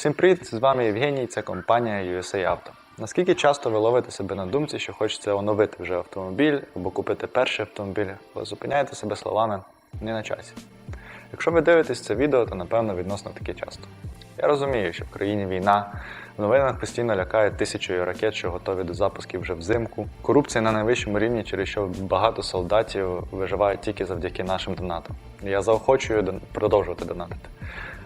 Всім привіт! З вами Євгеній, це компанія USA Auto. Наскільки часто ви ловите себе на думці, що хочеться оновити вже автомобіль або купити перший автомобіль, але зупиняєте себе словами не на часі. Якщо ви дивитесь це відео, то напевно відносно таки часто. Я розумію, що в країні війна, в новинах постійно лякають тисячою ракет, що готові до запусків вже взимку. Корупція на найвищому рівні, через що багато солдатів виживають тільки завдяки нашим донатам. Я заохочую продовжувати донатити.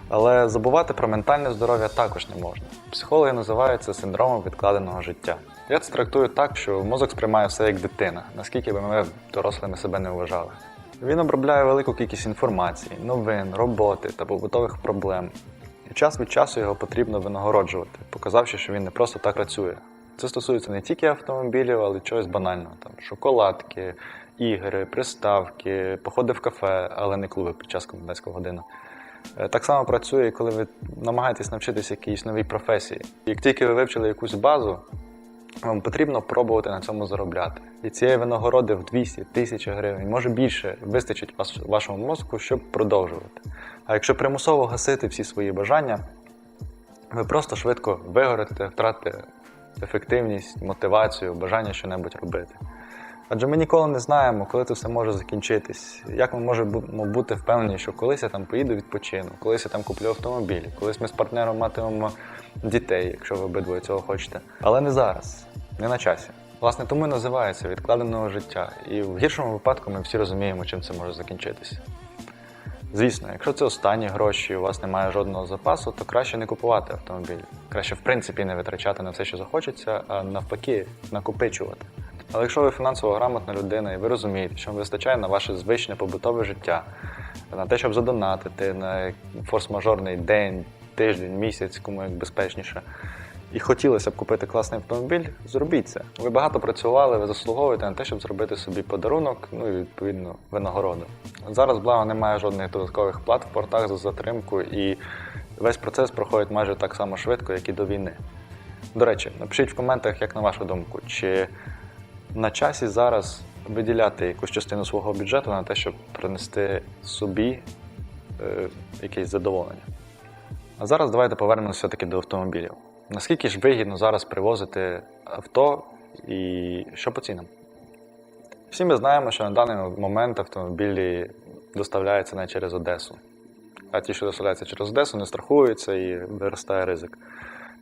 Але забувати про ментальне здоров'я також не можна. Психологи називають це синдромом відкладеного життя. Я це трактую так, що мозок сприймає все як дитина, наскільки би ми дорослими себе не вважали. Він обробляє велику кількість інформації, новин, роботи та побутових проблем. І час від часу його потрібно винагороджувати, показавши, що він не просто так працює. Це стосується не тільки автомобілів, але й чогось банального. Там шоколадки, ігри, приставки, походи в кафе, але не клуби під час комендантської години. Е, Так само працює, коли ви намагаєтесь навчитися якійсь новій професії. Як тільки ви вивчили якусь базу, вам потрібно пробувати на цьому заробляти. І цієї винагороди в 200 1000 гривень, може більше, вистачить вашому мозку, щоб продовжувати. А якщо примусово гасити всі свої бажання, ви просто швидко вигорите, втратите ефективність, мотивацію, бажання щось робити. Адже ми ніколи не знаємо, коли це все може закінчитись. Як ми можемо бути впевнені, що колись я там поїду відпочину, колись я там куплю автомобіль, колись ми з партнером матимемо дітей, якщо ви обидвоє цього хочете. Але не зараз, не на часі. Власне, тому і називається відкладеного життя. І в гіршому випадку ми всі розуміємо, чим це може закінчитися. Звісно, якщо це останні гроші, і у вас немає жодного запасу, то краще не купувати автомобіль. Краще, в принципі, не витрачати на все, що захочеться, а навпаки, накопичувати. Але якщо ви фінансово грамотна людина і ви розумієте, що вам вистачає на ваше звичне побутове життя, на те, щоб задонатити, на форс-мажорний день, тиждень, місяць, кому як безпечніше, і хотілося б купити класний автомобіль, зробіть це. Ви багато працювали, ви заслуговуєте на те, щоб зробити собі подарунок, ну і відповідно винагороду. Зараз, благо, немає жодних додаткових плат в портах за затримку, і весь процес проходить майже так само швидко, як і до війни. До речі, напишіть в коментах, як на вашу думку, чи на часі зараз виділяти якусь частину свого бюджету на те, щоб принести собі е, якесь задоволення. А зараз давайте повернемося все-таки до автомобілів. Наскільки ж вигідно зараз привозити авто і що по цінам? Всі ми знаємо, що на даний момент автомобілі доставляються не через Одесу. А ті, що доставляються через Одесу, не страхуються і виростає ризик.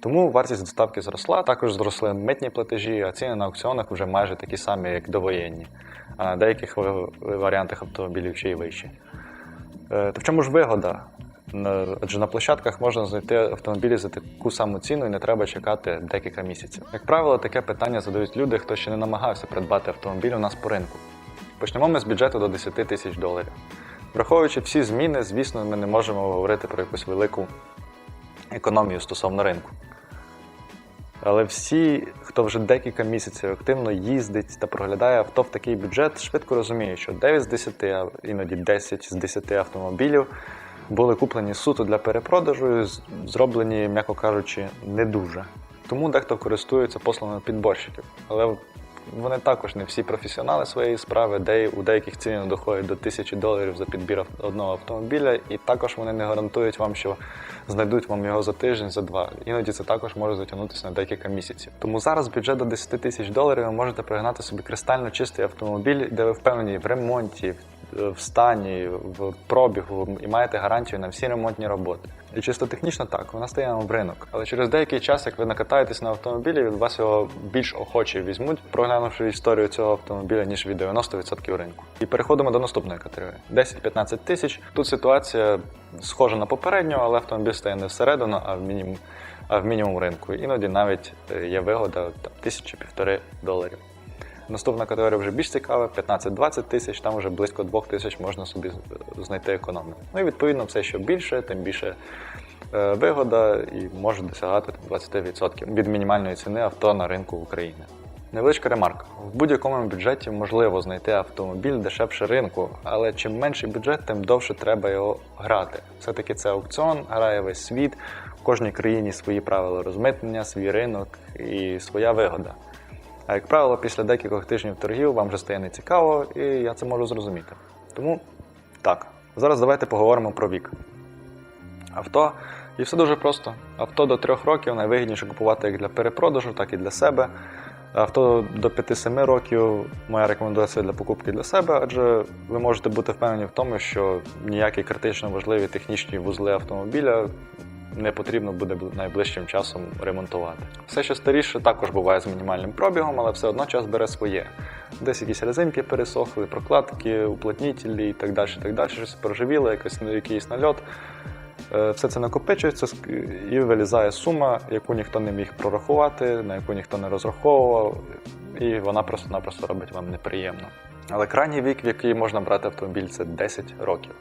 Тому вартість доставки зросла, також зросли митні платежі, а ціни на аукціонах вже майже такі самі, як довоєнні, а на деяких варіантах автомобілів ще й вищі. Е, То в чому ж вигода? Адже на площадках можна знайти автомобілі за таку саму ціну і не треба чекати декілька місяців. Як правило, таке питання задають люди, хто ще не намагався придбати автомобіль у нас по ринку. Почнемо ми з бюджету до 10 тисяч доларів. Враховуючи всі зміни, звісно, ми не можемо говорити про якусь велику економію стосовно ринку. Але всі, хто вже декілька місяців активно їздить та проглядає авто в такий бюджет, швидко розуміють, що 9 з 10, а іноді 10 з 10 автомобілів були куплені суто для перепродажу і зроблені, м'яко кажучи, не дуже. Тому дехто користується послугами підборщиків. Але вони також не всі професіонали своєї справи, де у деяких ціни доходять до тисячі доларів за підбір одного автомобіля, і також вони не гарантують вам, що знайдуть вам його за тиждень, за два. Іноді це також може затягнутися на декілька місяців. Тому зараз бюджет до 10 тисяч доларів ви можете пригнати собі кристально чистий автомобіль, де ви впевнені в ремонті, в- в стані, в пробігу і маєте гарантію на всі ремонтні роботи. І чисто технічно так, вона стає в ринок. Але через деякий час, як ви накатаєтесь на автомобілі, від вас його більш охоче візьмуть, проглянувши історію цього автомобіля, ніж від 90% ринку. І переходимо до наступної категорії: 10-15 тисяч. Тут ситуація схожа на попередню, але автомобіль стає не всередину, а в мінімум, а в мінімум ринку. Іноді навіть е, є вигода там, тисячі-півтори доларів. Наступна категорія вже більш цікава, 15-20 тисяч, там вже близько 2 тисяч можна собі знайти економію. Ну і відповідно, все, що більше, тим більше е, вигода і може досягати 20% від мінімальної ціни авто на ринку України. Невеличка ремарка. В будь-якому бюджеті можливо знайти автомобіль дешевше ринку, але чим менший бюджет, тим довше треба його грати. Все-таки це аукціон, грає весь світ, в кожній країні свої правила розмитнення, свій ринок і своя вигода. А як правило, після декількох тижнів торгів вам вже стає нецікаво, і я це можу зрозуміти. Тому так, зараз давайте поговоримо про вік. Авто І все дуже просто. Авто до 3 років найвигідніше купувати як для перепродажу, так і для себе. Авто до 5-7 років моя рекомендація для покупки для себе, адже ви можете бути впевнені в тому, що ніякі критично важливі технічні вузли автомобіля не потрібно буде найближчим часом ремонтувати. Все, що старіше, також буває з мінімальним пробігом, але все одно час бере своє. Десь якісь резинки пересохли, прокладки, уплотнітелі і так далі, так далі, щось проживіло, якийсь, якийсь нальот. Е, Все це накопичується і вилізає сума, яку ніхто не міг прорахувати, на яку ніхто не розраховував, і вона просто-напросто робить вам неприємно. Але крайній вік, в який можна брати автомобіль, це 10 років.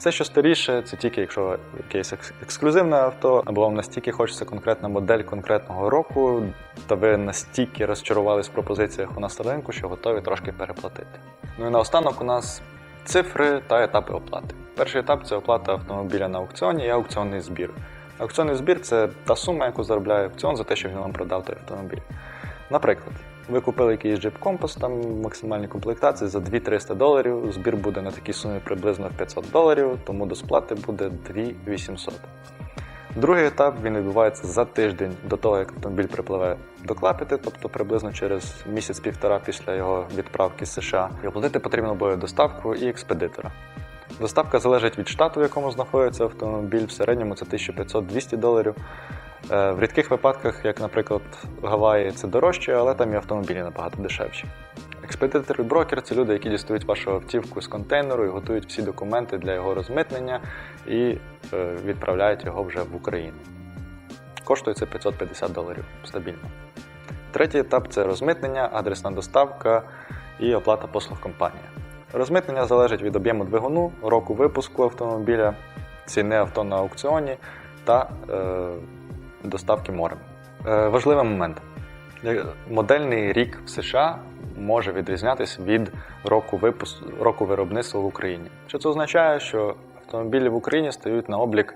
Все, що старіше, це тільки якщо якесь ексклюзивне авто, або вам настільки хочеться конкретна модель конкретного року, та ви настільки розчарувались в пропозиціях у нас на ринку, що готові трошки переплатити. Ну і наостанок у нас цифри та етапи оплати. Перший етап це оплата автомобіля на аукціоні і аукціонний збір. Аукціонний збір це та сума, яку заробляє аукціон за те, що він вам продав той автомобіль. Наприклад, ви купили якийсь Jeep Compass, там в максимальній комплектації за 2-300 доларів. Збір буде на такій сумі приблизно в 500 доларів, тому до сплати буде 2800. Другий етап він відбувається за тиждень до того, як автомобіль припливе до Клапіти, тобто приблизно через місяць-півтора після його відправки з США. І оплатити потрібно буде доставку і експедитора. Доставка залежить від штату, в якому знаходиться автомобіль. В середньому це 1500-200 доларів. Е, В рідких випадках, як, наприклад, Гаваї, це дорожче, але там і автомобілі набагато дешевші. Експедитор і брокер це люди, які дістають вашу автівку з контейнеру і готують всі документи для його розмитнення і е, відправляють його вже в Україну. Коштує це 550 доларів стабільно. Третій етап це розмитнення, адресна доставка і оплата послуг компанії. Розмитнення залежить від об'єму двигуну, року випуску автомобіля, ціни авто на аукціоні та е, доставки морем. Е, важливий момент. Е, Модельний рік в США може відрізнятися від року, випуску, року виробництва в Україні. Що це означає, що автомобілі в Україні стають на облік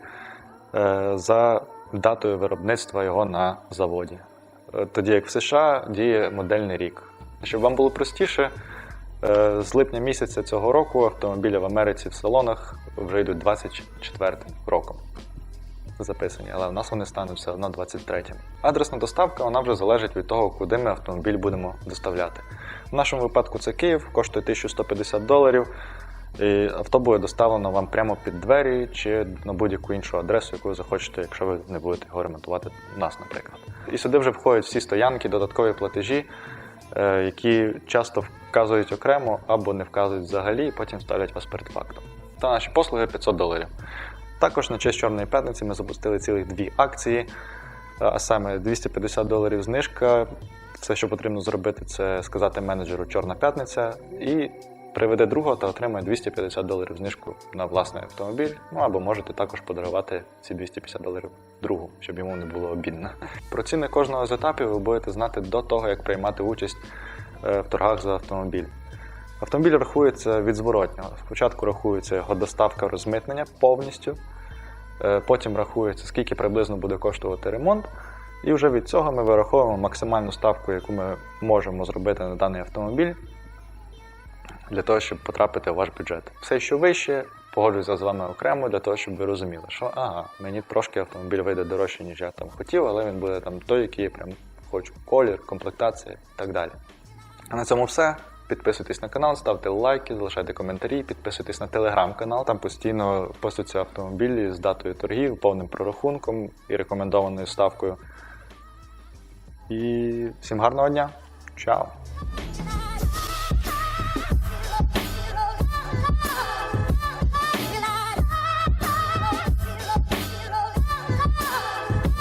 е, за датою виробництва його на заводі. Тоді як в США діє модельний рік. Щоб вам було простіше, з липня місяця цього року автомобілі в Америці в салонах вже йдуть 24 роком записані, але в нас вони стануть все одно 23-м. Адресна доставка вона вже залежить від того, куди ми автомобіль будемо доставляти. В нашому випадку це Київ, коштує 1150 доларів. І авто буде доставлено вам прямо під двері чи на будь-яку іншу адресу, яку ви захочете, якщо ви не будете його ремонтувати у нас, наприклад. І сюди вже входять всі стоянки, додаткові платежі, е, які часто вказують окремо або не вказують взагалі, і потім ставлять вас перед фактом. Та наші послуги 500 доларів. Також на честь Чорної п'ятниці ми запустили цілих дві акції, а саме 250 доларів знижка. Все, що потрібно зробити, це сказати менеджеру Чорна п'ятниця і приведе другого та отримає 250 доларів знижку на власний автомобіль. Ну або можете також подарувати ці 250 доларів другу, щоб йому не було обідно. Про ціни кожного з етапів ви будете знати до того, як приймати участь е, в торгах за автомобіль. Автомобіль рахується від зворотнього. Спочатку рахується його доставка розмитнення повністю, е, потім рахується, скільки приблизно буде коштувати ремонт. І вже від цього ми вираховуємо максимальну ставку, яку ми можемо зробити на даний автомобіль для того, щоб потрапити в ваш бюджет. Все, що вище, погоджуюся з вами окремо для того, щоб ви розуміли, що ага, мені трошки автомобіль вийде дорожче, ніж я там хотів, але він буде там той, який я прям хочу. Колір, комплектація і так далі. А на цьому все. Підписуйтесь на канал, ставте лайки, залишайте коментарі, підписуйтесь на телеграм-канал. Там постійно постуються автомобілі з датою торгів, повним прорахунком і рекомендованою ставкою. І всім гарного дня. Чао!